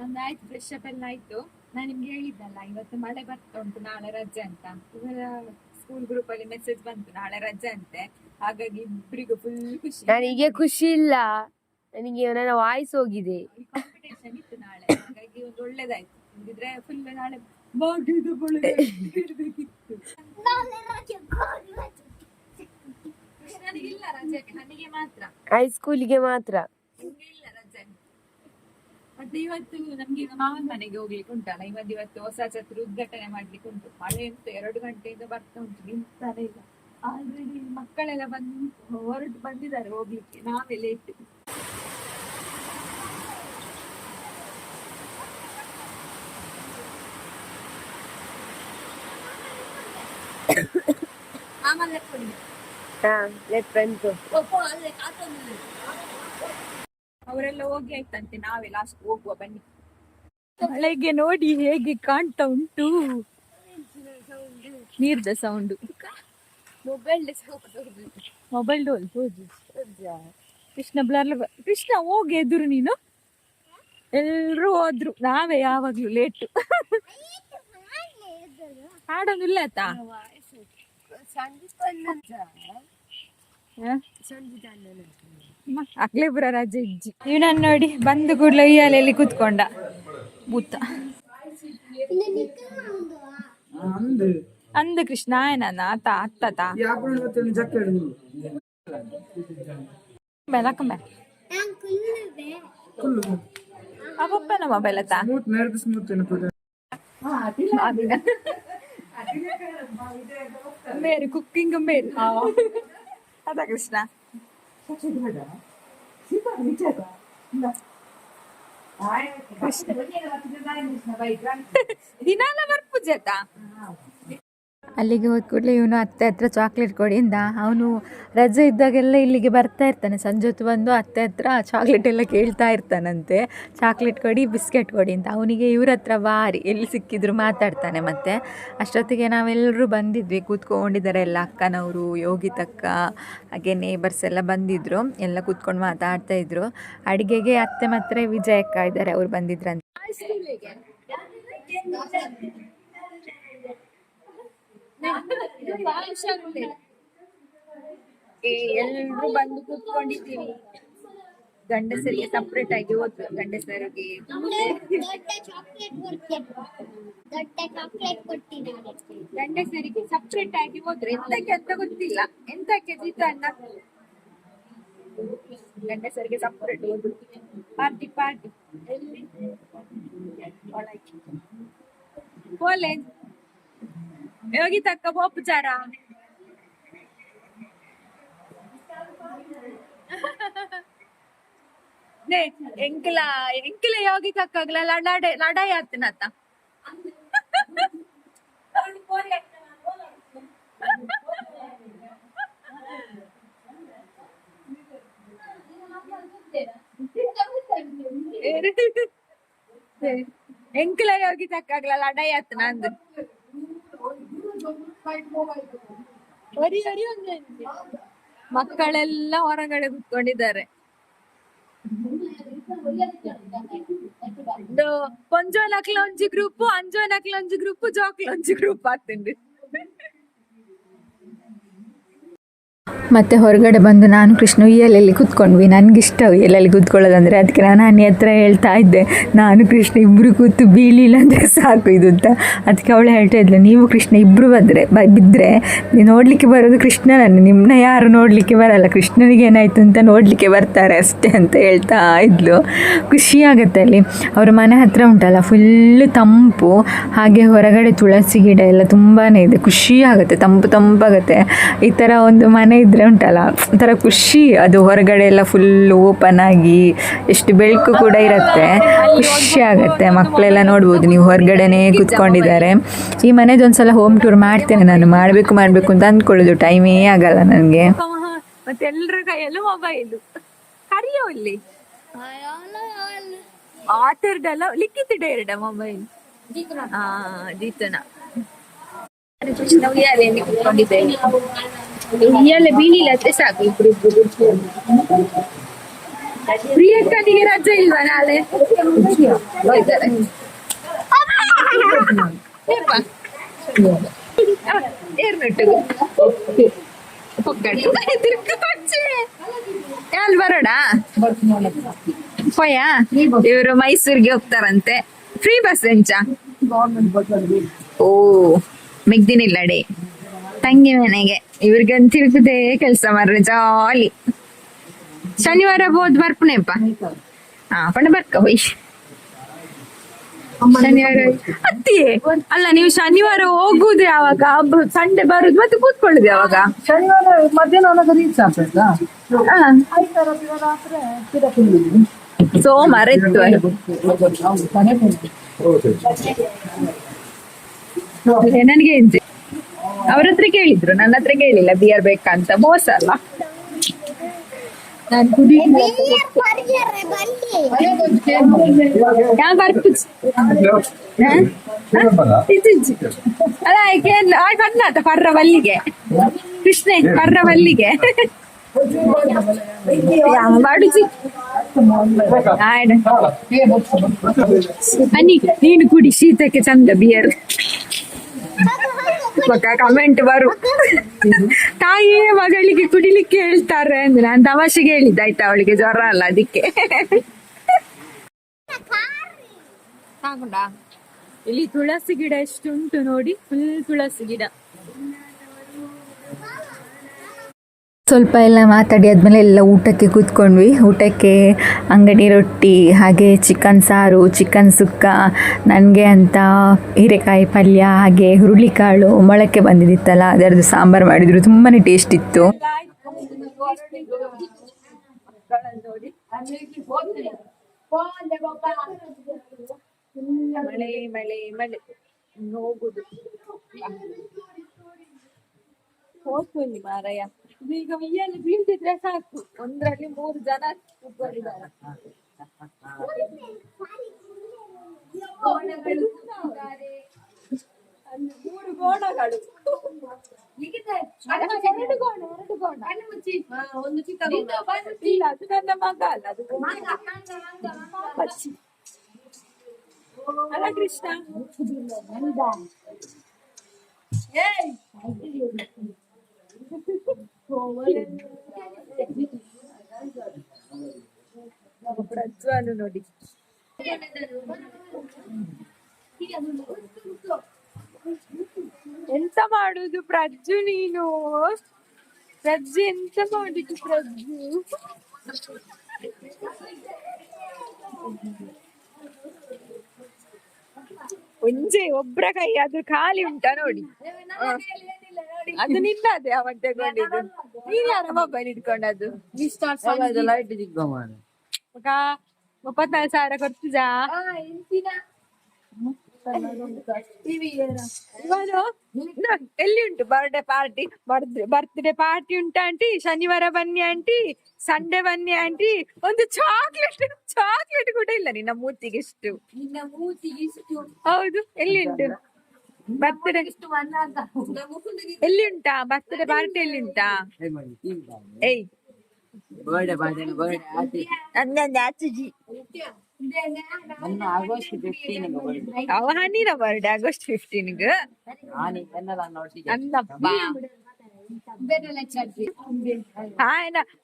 ನಮ್ದಾಯ್ತು ಫ್ರೆಶ್ ಅಪ್ ಎಲ್ಲ ಆಯ್ತು. ನಾನು ನಿಮ್ಗೆ ಹೇಳಿದ್ದಲ್ಲ, ಇವತ್ತು ಮಳೆ ಬರ್ತಾ ಉಂಟು, ನಾಳೆ ರಜೆ ಅಂತ. ಇವರ ಸ್ಕೂಲ್ ಗ್ರೂಪ್ ಅಲ್ಲಿ ಮೆಸೇಜ್ ಬಂತು, ನಾಳೆ ರಜೆ ಅಂತೆ. ಹಾಗಾಗಿ ಇಬ್ಬರಿಗೂ ಫುಲ್ ಖುಷಿ. ನನಗೆ ಖುಷಿ ಇಲ್ಲ. ನನಗೆ ನನ್ನ ವಾಯ್ಸ್ ಹೋಗಿದೆ. ಕಾಂಪಿಟೇಷನ್ ಇತ್ತು ನಾಳೆ. ಹಾಗಾಗಿ ಒಂದು ಒಳ್ಳೇದಾಯ್ತು. ಇದ್ರೆ ಫುಲ್ ನಾಳೆ ಬಾಗಿದ ಬಳಿ ಇರ್ಬೇಕಿತ್ತು. ಕೃಷ್ಣನಿಗೆ ಇಲ್ಲ ರಜೆ ನನಗೆ ಮಾತ್ರ. ಹೈಸ್ಕೂಲಿಗೆ ಮಾತ್ರ. ನಿಮ್ಗೆ ಇಲ್ಲ ರಜೆ. ಮತ್ತೆ ಇವತ್ತು ನಮ್ಗೆ ಈಗ ಮಾವನ ಮನೆಗೆ ಹೋಗ್ಲಿಕ್ಕೆ ಉಂಟಲ್ಲ? ಇವತ್ತು ಇವತ್ತು ಹೊಸ ಛತ್ರ ಉದ್ಘಾಟನೆ ಮಾಡ್ಲಿಕ್ಕೆ ಉಂಟು. ಮಳೆ ಉಂಟು ಎರಡು ಗಂಟೆಯಿಂದ ಬರ್ತಾ ಉಂಟು. ನಿಂತಾನೆ ಇಲ್ಲ. ಆಲ್ರೆಡಿ ಮಕ್ಕಳೆಲ್ಲ ಬಂದು ಹೊರಟು ಬಂದಿದ್ದಾರೆ ಹೋಗ್ಲಿಕ್ಕೆ. ನಾವೇ ಲೇಟ್ ಆಮೇಲೆ ಅವರೆಲ್ಲ ಹೋಗಿ ಆಯ್ತಂತೆ ನಾವೇ ಲಾಸ್ಟ್ ಹೋಗುವ ಬನ್ನಿ. ಮಳೆಗೆ ನೋಡಿ ಹೇಗೆ ಕಾಣ್ತಾ ಉಂಟು. ನೀರ್ದ ಸೌಂಡು ಮೊಬೈಲ್ ಮೊಬೈಲ್ ಡೋಲ್ ಕೃಷ್ಣ ಬ್ಲರ್ ಕೃಷ್ಣ ಹೋಗಿ ಎದುರು ನೀನು. ಎಲ್ರು ಹೋದ್ರು. ನಾವೇ ಯಾವಾಗ್ಲೂ ಲೇಟು ಹಾಡೋದಿಲ್ಲ ಆತಾ ಅಕ್ಲೇಪುರ ರಾಜ ಇಜ್ಜಿ. ಇವ್ ನಾನು ನೋಡಿ ಬಂದು ಕೂಡಲೇ ಉಯ್ಯಾಲೆಯಲ್ಲಿ ಕೂತ್ಕೊಂಡ. ಭೂತ. ಅಂದ ಕೃಷ್ಣ ಆಯನ ಆತ ಅತ್ತತ ಬೆಳಕಂಬ ಅಪ್ಪನ ಮೊಬೈಲ್ ಅತ್ತ ಬೇರೆ ಕುಕ್ಕಿಂಗ್ ಬೇರೆ ಅದ ಕೃಷ್ಣ. ದಿನಾಲ ಬರ್ಪುಜತ ಅಲ್ಲಿಗೆ ಹೋದ ಕೂಡಲೇ ಇವನು ಅತ್ತೆ ಹತ್ರ ಚಾಕ್ಲೇಟ್ ಕೊಡಿ ಅಂತ ಅವನು ರಜೆ ಇದ್ದಾಗೆಲ್ಲ ಇಲ್ಲಿಗೆ ಬರ್ತಾ ಇರ್ತಾನೆ. ಸಂಜೆ ಹೊತ್ತು ಬಂದು ಅತ್ತೆ ಹತ್ರ ಚಾಕ್ಲೇಟ್ ಎಲ್ಲ ಕೇಳ್ತಾ ಇರ್ತಾನಂತೆ. ಚಾಕ್ಲೇಟ್ ಕೊಡಿ ಬಿಸ್ಕೆಟ್ ಕೊಡಿ ಅಂತ. ಅವನಿಗೆ ಇವ್ರ ಹತ್ರ ಬಾರಿ ಎಲ್ಲಿ ಸಿಕ್ಕಿದ್ರು ಮಾತಾಡ್ತಾನೆ ಮತ್ತೆ. ಅಷ್ಟೊತ್ತಿಗೆ ನಾವೆಲ್ಲರೂ ಬಂದಿದ್ವಿ. ಕೂತ್ಕೊಂಡಿದ್ದಾರೆ ಎಲ್ಲ ಅಕ್ಕನವರು, ಯೋಗಿತಕ್ಕ, ಹಾಗೆ ನೇಬರ್ಸ್ ಎಲ್ಲ ಬಂದಿದ್ರು. ಎಲ್ಲ ಕೂತ್ಕೊಂಡು ಮಾತಾಡ್ತಾ ಇದ್ರು. ಅಡುಗೆಗೆ ಅತ್ತೆ ಮಾತ್ರ ವಿಜಯಕ್ಕ ಇದ್ದಾರೆ. ಅವ್ರು ಬಂದಿದ್ರಂತೆ. ಎಲ್ರು ಬಂದು ಕೂತ್ಕೊಂಡಿದ್ದೀವಿ ಗಂಡಸರಿಗೆ ಸಪ್ರೇಟ್ ಆಗಿ ಹೋದ್ರು. ಗಂಡಸರಿಗೆ ದೊಡ್ಡ ಚಾಕ್ಲೇಟ್ ಕೊಡ್ತೇನೆ ದೊಡ್ಡ ಚಾಕ್ಲೇಟ್ ಕೊಟ್ಟಿದ್ದಾರೆ ಗಂಡಸರಿಗೆ ಸಪ್ರೇಟ್ ಆಗಿ ಹೋದ್ರು ಎಂತಕ್ಕೆ ಅಂತ ಗೊತ್ತಿಲ್ಲ. ಎಂತಕ್ಕೆ ಜಿತ ಅಣ್ಣ? ಗಂಡಸರಿಗೆ ಸಪ್ರೇಟ್ ಹೋದ್ರು. Party party. ಕಾಲೇಜ್ ಯೋಗಿ ತಕ್ಕ ಬೋಪಚಾರ ನೇ ಎಂಕಲ ಎಂಕಲ ಯೋಗಿ ತಕ್ಕಾಗ್ಲ ಲಡಾಡೆ ಲಡಾಯಿ ಆತನತ್ತ ಎಂಕಲ ಯೋಗಿ ತಕ್ಕಾಗ್ಲ ಲಡಾಯಿ ಆತನ ಅಂದ್ ಮಕ್ಕಳೆಲ್ಲ ಹೊರಗಡೆ ಕುತ್ಕೊಂಡಿದ್ದಾರೆ. ಇದು ಪೊಂಜೋನಕ್ಲ ಒಂಜಿ ಗ್ರೂಪ್ ಅಂಜೋನಕ್ಲ ಒಂಜಿ ಗ್ರೂಪ್ ಜೋಕ್ಲೊಂಜಿ ಗ್ರೂಪ್ ಆಗ್ತಿಂದು ಮತ್ತು ಹೊರಗಡೆ ಬಂದು ನಾನು ಕೃಷ್ಣ ಉಯ್ಯಲಲ್ಲಿ ಕೂತ್ಕೊಂಡ್ವಿ. ನನಗಿಷ್ಟ ಉಯ್ಯಲಲ್ಲಿ ಕೂತ್ಕೊಳ್ಳೋದಂದರೆ ಅದಕ್ಕೆ ನಾನು ಅನ್ಯ ಹತ್ರ ಹೇಳ್ತಾ ಇದ್ದೆ. ನಾನು ಕೃಷ್ಣ ಇಬ್ಬರು ಕೂತು ಬೀಳಿಲ್ಲ ಅಂದರೆ ಸಾಕು ಇದು ಅಂತ. ಅದಕ್ಕೆ ಅವಳು ಹೇಳ್ತಾ ಇದ್ಲು, ನೀವು ಕೃಷ್ಣ ಇಬ್ಬರು ಬಂದರೆ, ಬ ಬಿದ್ದರೆ ನೋಡಲಿಕ್ಕೆ ಬರೋದು ಕೃಷ್ಣನನ್ನು. ನಿಮ್ಮನ್ನ ಯಾರು ನೋಡಲಿಕ್ಕೆ ಬರಲ್ಲ. ಕೃಷ್ಣನಿಗೆ ಏನಾಯಿತು ಅಂತ ನೋಡಲಿಕ್ಕೆ ಬರ್ತಾರೆ ಅಷ್ಟೇ ಅಂತ ಹೇಳ್ತಾ ಇದ್ಲು. ಖುಷಿಯಾಗತ್ತೆ ಅಲ್ಲಿ. ಅವ್ರ ಮನೆ ಹತ್ರ ಉಂಟಲ್ಲ ಫುಲ್ಲು ತಂಪು. ಹಾಗೆ ಹೊರಗಡೆ ತುಳಸಿ ಗಿಡ ಎಲ್ಲ ತುಂಬಾ ಇದೆ. ಖುಷಿ ಆಗುತ್ತೆ, ತಂಪು ತಂಪಾಗುತ್ತೆ. ಈ ಥರ ಒಂದು ಮನೆ ಇದ್ದರೆ ಉಂಟಲ್ಲ? ಒಂಥರ ಖುಷಿ ಅದು ಹೊರಗಡೆ ಎಲ್ಲ ಫುಲ್ ಓಪನ್ ಆಗಿ ಎಷ್ಟು ಬೆಳಕು ಕೂಡ ಇರುತ್ತೆ. ಖುಷಿ ಆಗುತ್ತೆ. ಮಕ್ಕಳೆಲ್ಲ ನೋಡ್ಬೋದು ನೀವು ಹೊರಗಡೆನೇ ಕೂತ್ಕೊಂಡಿದ್ದಾರೆ. ಈ ಮನೆದೊಂದ್ಸಲ ಹೋಮ್ ಟೂರ್ ಮಾಡ್ತೇನೆ ನಾನು. ಮಾಡಬೇಕು ಮಾಡಬೇಕು ಅಂತ ಅಂದ್ಕೊಳ್ಳೋದು. ಟೈಮೇ ಆಗಲ್ಲ ನನಗೆ. ಮತ್ತೆ ಎಲ್ಲರ ಕೈಯಲ್ಲೂ ಮೊಬೈಲ್ ಕರಿಯೋ ಇಲ್ಲಿ? ಆತರ್ದಲ್ಲ ಲಿಕ್ಕಿತಿಡ ಎರಡ ಮೊಬೈಲ್ ಹಾ ಜೀತನ ಉಯ್ಯಾಲೆಯಲ್ಲಿ ಉಯ್ಯಾಲೆ ಬೀಳಿಲ್ಲ ಅಷ್ಟೇ ಸಾಕು ಇಬ್ರು ಇಬ್ರು. ಪ್ರಿಯಕ್ಕನಿಗೆ ರಜೆ ಇಲ್ವಾ ನಾಳೆ? ತಿರ್ಕೊಚ್ಚೆ ಯಾಲ್ ಬರೋಡ? ಪಯ ಇವರು ಮೈಸೂರಿಗೆ ಹೋಗ್ತಾರಂತೆ. ಫ್ರೀ ಬಸ್ ಎಂಚ ಓ ಮೆಗ್ದಿನಿಲ್ಲಡೆ ತಂಗಿ ಮನೆಗೆ. ಇವ್ರಿಗಂತ ತಿರುಗುದೇ ಕೆಲಸ ಮಾರ್ರೆ ಜಾಲಿ ಶನಿವಾರ ಹೋದ್ ಬರ್ಪುಣೆಪ್ಪ ಹಾ ಪಣ ಬರ್ಕ ಹೋಯ್. ಶನಿವಾರ ಅತ್ತಿಯೇ ಅಲ್ಲ ನೀವು ಶನಿವಾರ ಹೋಗುದು ಯಾವಾಗ? ಸಂಡೆ ಬರುದು ಮತ್ತೆ ಕೂತ್ಕೊಳ್ಳುದು ಯಾವಾಗ? ಶನಿವಾರ ಮಧ್ಯಾಹ್ನ ರೀಚ್ ಆಗ್ತದಾ ಸೋಮವಾರ ಇತ್ತು. ನನಗೆ ಎಂಜಿ ಅವ್ರ ಕೇಳಿದ್ರು. ನನ್ನ ಹತ್ರ ಕೇಳಿಲ್ಲ ಬಿಯರ್ ಬೇಕಂತ ಮೋಸ ಅಲ್ಲ ನಾನು ಅಲ್ಲ ಬಂದಾತ ಪರ್ರ ವಲ್ಲಿಗೆ ಕೃಷ್ಣ ಪರ್ರ ವಲ್ಲಿಗೆ ಬಡುಜಿ ಅನಿ ನೀನು ಕುಡಿ ಶೀತಕ್ಕೆ ಚಂದ ಬಿಯರ್ ಪಕ್ಕ ಕಮೆಂಟ್ ಬರು. ತಾಯಿ ಮಗಳಿಗೆ ಕುಡಿಲಿಕ್ಕೆ ಹೇಳ್ತಾರೆ ಅಂದ್ರೆ ನಾನು ತಮಾಷೆಗೆ ಹೇಳಿದ್ದೆ, ಆಯ್ತಾ? ಅವಳಿಗೆ ಜ್ವರ ಅಲ್ಲ, ಅದಕ್ಕೆ. ಇಲ್ಲಿ ತುಳಸಿ ಗಿಡ ಎಷ್ಟು ಉಂಟು ನೋಡಿ ಫುಲ್ ತುಳಸಿ ಗಿಡ. ಸ್ವಲ್ಪ ಎಲ್ಲ ಮಾತಾಡಿ ಆದಮೇಲೆ ಎಲ್ಲ ಊಟಕ್ಕೆ ಕೂತ್ಕೊಂಡ್ವಿ. ಊಟಕ್ಕೆ ಅಂಗಡಿ ರೊಟ್ಟಿ, ಹಾಗೆ ಚಿಕನ್ ಸಾರು ಚಿಕನ್ ಸುಕ್ಕ, ನನಗೆ ಅಂತ ಹೀರೆಕಾಯಿ ಪಲ್ಯ, ಹಾಗೆ ಹುರುಳಿಕಾಳು ಮೊಳಕೆ ಬಂದಿದ್ದಿತ್ತಲ್ಲ, ಅದರದ್ದು ಸಾಂಬಾರು ಮಾಡಿದ್ರು. ತುಂಬಾ ಟೇಸ್ಟ್ ಇತ್ತು. ಮಳೆ ಮಾರಯ್ಯ ಈಗ ಉಯ್ಯಾಲೆ ಬೀಳ್ತಿದ್ರೆ ಸಾಕು. ಒಂದ್ರಲ್ಲಿ ಮೂರು ಜನ ಕೂತ್ಕೊಂಡಿದ್ದಾರೆ. ಗೋಣಗಳು ಕೂತಿದ್ದಾರೆ. ಅಲ್ಲಿ ಮೂರು ಗೋಣಗಳು. ಅಲ್ಲ, ಎರಡು ಗೋಣ ಎರಡು ಗೋಣ. ಒಂದು ಚಿಕ್ಕ ಇಲ್ಲ ಅದು ನನ್ನ ಮಗ ಅಲ್ಲ ಅದು ಪಚ್ಚಿ. ಅಲ್ಲ ಕೃಷ್ಣ. ಏಯ್. ಪ್ರಜ್ವಲು ನೋಡಿ ಎಂತ ಮಾಡುದು ಪ್ರಜ್ಜು ನೀನು? ಪ್ರಜ್ಜು ಎಂತ ಮಾಡುದು ಪ್ರಜ್ಜು? ಒಂಜೆ, ಒಬ್ರ ಕೈ ಅದು ಖಾಲಿ ಉಂಟಾ ನೋಡಿ. ಅದು ನಿನ್ನದೇ ಅವನ್ ತಗೊಂಡಿದ್ದು ನೀನ್ ಯಾರ ಮೊಬೈಲ್ ಇಟ್ಕೊಂಡದ್ದು? ಲೈಟ್ ಮಗ ಮುಪ್ಪತ್ನಾಲ್ಕು ಸಾವಿರ ಇವನು ನೋಡ್, ಎಲ್ಲಿ ಉಂಟು ಬರ್ಡೇ ಪಾರ್ಟಿ ಬರ್ತ್ಡೇ ಪಾರ್ಟಿ ಉಂಟು ಆಂಟಿ ಶನಿವಾರ ಬನ್ನಿ ಆಂಟಿ ಸಂಡೇ ಬನ್ನಿ ಆಂಟಿ ಒಂದು ಚಾಕ್ಲೇಟ್ ಚಾಕ್ಲೇಟ್ ಕೂಡ ಇಲ್ಲ ನಿನ್ನ ಮೂತಿಗೆ ಇಷ್ಟು. ನಿನ್ನ ಮೂತಿಗೆ ಇಷ್ಟು ಹೌದು ಎಲ್ಲಿ ಉಂಟು? ಬರ್ತ್ಡೇ ಎಲ್ಲಿ ಉಂಟಾ ಬರ್ತ್ಡೇ ಪಾರ್ಟಿ ಎಲ್ಲಿ ಉಂಟಾ ಏಯ್. ಬರ್ಡೇ ಆಗಸ್ಟ್ ಫಿಫ್ಟೀನ್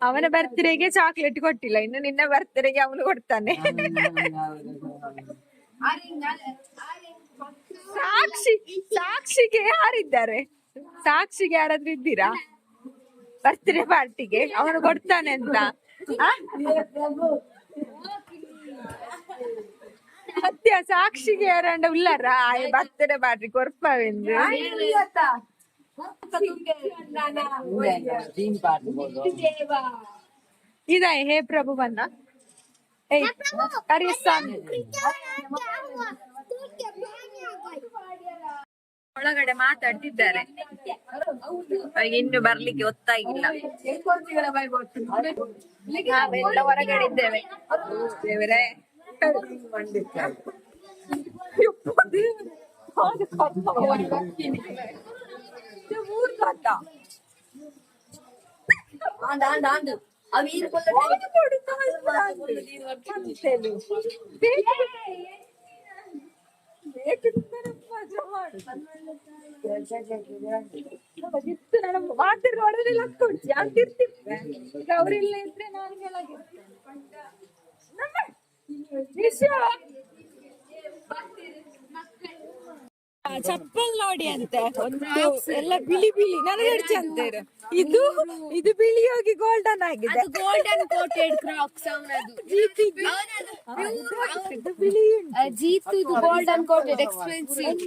ಅವನ ಬರ್ತ್ಡೇಗೆ ಚಾಕ್ಲೇಟ್ ಕೊಟ್ಟಿಲ್ಲ. ಇನ್ನು ನಿನ್ನ ಬರ್ತ್ಡೇಗೆ ಅವನು ಕೊಡ್ತಾನೆ. ಸಾಕ್ಷಿ, ಸಾಕ್ಷಿಗೆ ಯಾರಿದ್ದಾರೆ? ಸಾಕ್ಷಿಗೆ ಯಾರಾದ್ರೂ ಇದ್ದೀರಾ? ಬರ್ತ್ಡೇ ಪಾರ್ಟಿಗೆ ಅವನು ಕೊಡ್ತಾನೆ ಅಂತ? ಸತ್ಯ, ಸಾಕ್ಷಿಗೆ ಯಾರಂಡ ಉಲ್ಲಾರ ಬರ್ತ್ಡೇ ಪಾರ್ಟಿ ಕೊರ್ಪವೆಂದು ಟೀಮ್ ಪಾರ್ಟಿ ಇದಾಯ ಹೇ ಪ್ರಭುವನ್ನ. ಏಯ್ ಕರಿಸ್ವಾಮಿ ಒಳಗಡೆ ಮಾತಾಡ್ತಿದ್ದಾರೆ ಅವ್ರಿಗೆ ಇನ್ನು ಬರ್ಲಿಕ್ಕೆ ಗೊತ್ತಾಗಿಲ್ಲ ನಾವೆಲ್ಲ ಹೊರಗಡೆ ಇದ್ದೇವೆ ದೇವರೇ ಯಪ್ಪ ದೇವ್ರೆ. ಅದು ಕಪ್ಪ ಬರ್ತೀನಿ. ಇದು ಮೂರ್ ಕಾಟ. ಹೌದು ಕೊಡುತ್ತಾ ಇಲ್ಲ. ಅಂತೇಳಿ. ಬೇಕು. ಬೇಕಿದ್ದರೆ ಮಜಾ ಮಾಡು. ಇತ್ತು ನನ್ನ ಮಾತಿರ್ ಉಂಟು ಯಾಕೆ ಇರ್ತಿದ್ದೆ ಈಗ ಅವರಿಲ್ಲ ಇದ್ರೆ ನಾನು ಕೆಳಗಿರ್ತೆ. ನಮ್ಮ ವಿಶ್ವ. ಚಪ್ಪಲ್ ನೋಡಿ ಅಂತೆ. ಒಂದು ಎಲ್ಲ ಬಿಳಿ ಬಿಳಿ. ನನಗೆ ಅಂತೆ ಇದು. ಇದು ಬಿಳಿ ಹೋಗಿ ಗೋಲ್ಡನ್ ಆಗಿದೆ. ಗೋಲ್ಡನ್ ಕೋಟೆಡ್ ಕ್ರಾಕ್ಸ್ ಬಿಳಿ ಜೀತು ಇದು ಗೋಲ್ಡನ್ ಕೋಟೆಡ್ ಎಕ್ಸ್ಪೆನ್ಸಿವ್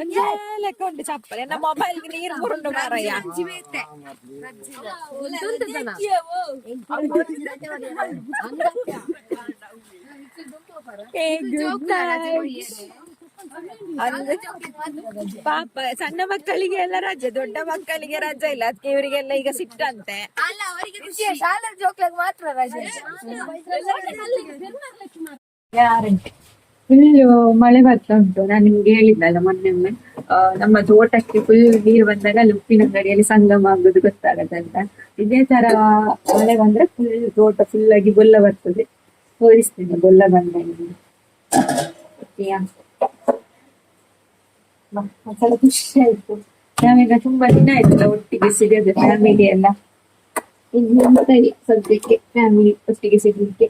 ಒಂದೇ ಲೆಕ್ಕ ಉಂಟು ಚಪ್ಪಲ್. ನನ್ನ ಮೊಬೈಲ್ ನೀರು ಮುರುಂಡು ಮಾರಯ್ಯ ಏ, good night. ಅಂದ್ರೆ ಪಾಪ ಸಣ್ಣ ಮಕ್ಕಳಿಗೆ ಎಲ್ಲ ರಜೆ ದೊಡ್ಡ ಮಕ್ಕಳಿಗೆ ರಜೆ ಇಲ್ಲ. ಅದಕ್ಕೆ ಇವರಿಗೆಲ್ಲ ಈಗ ಸಿಟ್ಟಂತೆ. ಅಲ್ಲ ಅವರಿಗೆ ಖುಷಿ. ಶಾಲಾ ಜೋಕ್ಲಾಗ ಮಾತ್ರ ರಜೆ ಗ್ಯಾರಂಟಿ ಫುಲ್ ಮಳೆ ಬರ್ತಾ ಉಂಟು. ನಾನು ನಿಮ್ಗೆ ಹೇಳಿದ್ದಲ್ಲ ಮೊನ್ನೆ ಆ, ನಮ್ಮ ತೋಟಕ್ಕೆ ಫುಲ್ ನೀರು ಬಂದಾಗ ಅಲ್ಲಿ ಉಪ್ಪಿನ ಅಂಗಡಿಯಲ್ಲಿ ಸಂಗಮ ಆಗುದು ಗೊತ್ತಾಗತ್ತೆ ಅಂತ ಇದೇ ತರ ಮಳೆ ಬಂದ್ರೆ ಫುಲ್ ತೋಟ ಫುಲ್ ಆಗಿ ಗೊಲ್ಲ ಬರ್ತದೆ. ತೋರಿಸ್ತೇನೆ ಗೊಲ್ಲ ಬಂದಾಗ ಒಂದ್ಸಲ ಖುಷಿ ಆಯ್ತು ನಾವೀಗ ತುಂಬಾ ದಿನ ಆಯ್ತಲ್ಲ ಒಟ್ಟಿಗೆ ಸಿಗದೆ ಫ್ಯಾಮಿಲಿ ಎಲ್ಲ? ಇಲ್ಲ ಸದ್ಯಕ್ಕೆ ಫ್ಯಾಮಿಲಿ ಒಟ್ಟಿಗೆ ಸಿಗ್ಲಿಕ್ಕೆ.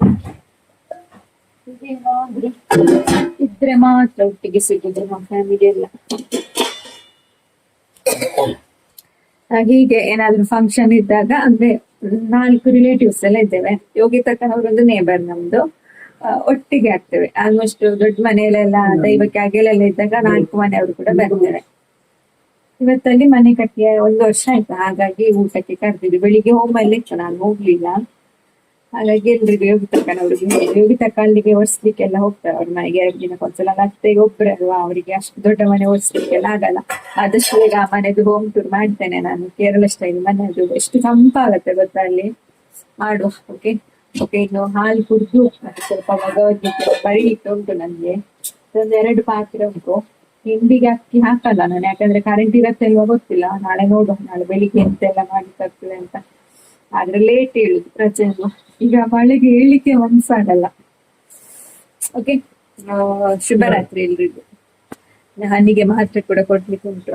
ಇದ್ರೆ ಮಾತ್ರ ಒಟ್ಟಿಗೆ ಸಿಗುದು ನಮ್ಮ ಫ್ಯಾಮಿಲಿ ಎಲ್ಲ. ಹೀಗೆ ಏನಾದ್ರೂ ಫಂಕ್ಷನ್ ಇದ್ದಾಗ ಅಂದ್ರೆ ನಾಲ್ಕು ರಿಲೇಟಿವ್ಸ್ ಎಲ್ಲ ಇದ್ದೇವೆ. ಯೋಗಿತಕ್ಕನವರೊಂದು ನೇಬರ್ ನಮ್ದು. ಒಟ್ಟಿಗೆ ಆಗ್ತೇವೆ. ಆಲ್ಮೋಸ್ಟ್ ದೊಡ್ಡ ಮನೆಯಲ್ಲೆಲ್ಲ ದೈವಕ್ಕೆ ಅಗೆಲೆಲ್ಲ ಇದ್ದಾಗ ನಾಲ್ಕು ಮನೆಯವರು ಕೂಡ ಬರ್ತಾರೆ. ಇವತ್ತಲ್ಲಿ ಮನೆ ಕಟ್ಟಿಯ ಒಂದು ವರ್ಷ ಆಯ್ತು. ಹಾಗಾಗಿ ಊಟಕ್ಕೆ ಕರೆದಿದ್ವಿ ಬೆಳಿಗ್ಗೆ ಹೋಮಲ್ಲಿ ಇತ್ತು. ನಾನು ಹೋಗ್ಲಿಲ್ಲ. ಹಾಗಾಗಿ ಎಲ್ರಿಗೂ ಯೋಗಿತ ಅವ್ರಿಗೆ ಯೋಗಿತ ಅಲ್ಲಿಗೆ ಒರೆಸ್ಲಿಕ್ಕೆಲ್ಲ ಹೋಗ್ತಾರೆ. ಅವ್ರ ಮನೆಗೆ ಎರಡು ದಿನಕ್ಕೆ ಒಂದ್ಸಲ ನನ್ನ ಅತ್ತೆಗೆ ಒಬ್ರೆ ಅಲ್ವಾ? ಅವರಿಗೆ ಅಷ್ಟು ದೊಡ್ಡ ಮನೆ ಒರೆಸ್ಲಿಕ್ಕೆಲ್ಲ ಆಗಲ್ಲ. ಆದಷ್ಟು ಈಗ ಆ ಮನೆದು ಹೋಮ್ ಟೂರ್ ಮಾಡ್ತೇನೆ ನಾನು. ಕೇರಳ ಸ್ಟೈಲ್ ಮನೆಯದು. ಎಷ್ಟು ತಂಪಾಗತ್ತೆ ಗೊತ್ತಾ ಅಲ್ಲಿ? ಮಾಡುವ. ಓಕೆ ಓಕೆ ಇನ್ನು ಹಾಲು ಕುಡಿದು ಸ್ವಲ್ಪ ಭಗವದ್ಗೀತೆ ಬರೀಲಿಕ್ಕೆ ಉಂಟು ನನ್ಗೆ ಒಂದು ಎರಡು ಪಾತ್ರೆ ಉಂಟು. ತಿಂಡಿಗೆ ಅಕ್ಕಿ ಹಾಕಲ್ಲ ನಾನು, ಯಾಕಂದ್ರೆ ಕರೆಂಟ್ ಇರತ್ತೆ ಇಲ್ವಾ ಗೊತ್ತಿಲ್ಲ. ನಾಳೆ ನೋಡುವ, ನಾಳೆ ಬೆಳಿಗ್ಗೆ ಎಂತೆಲ್ಲ ಮಾಡ್ಲಿಕ್ಕಾಗ್ತದೆ ಅಂತ. ಆದ್ರೆ ಲೇಟ್ ಹೇಳುದು ಪ್ರಜೆ ಅಲ್ವಾ? ಈಗ ಮಳೆಗೆ ಹೇಳಿಕೆ ಮನ್ಸಾಗಲ್ಲ ಓಕೆ ಶುಭರಾತ್ರಿ ಎಲ್ರಿಗೂ. ಹನಿಗೆ ಮಹತ್ವ ಕೂಡ ಕೊಡ್ಲಿಕ್ಕೆ ಉಂಟು.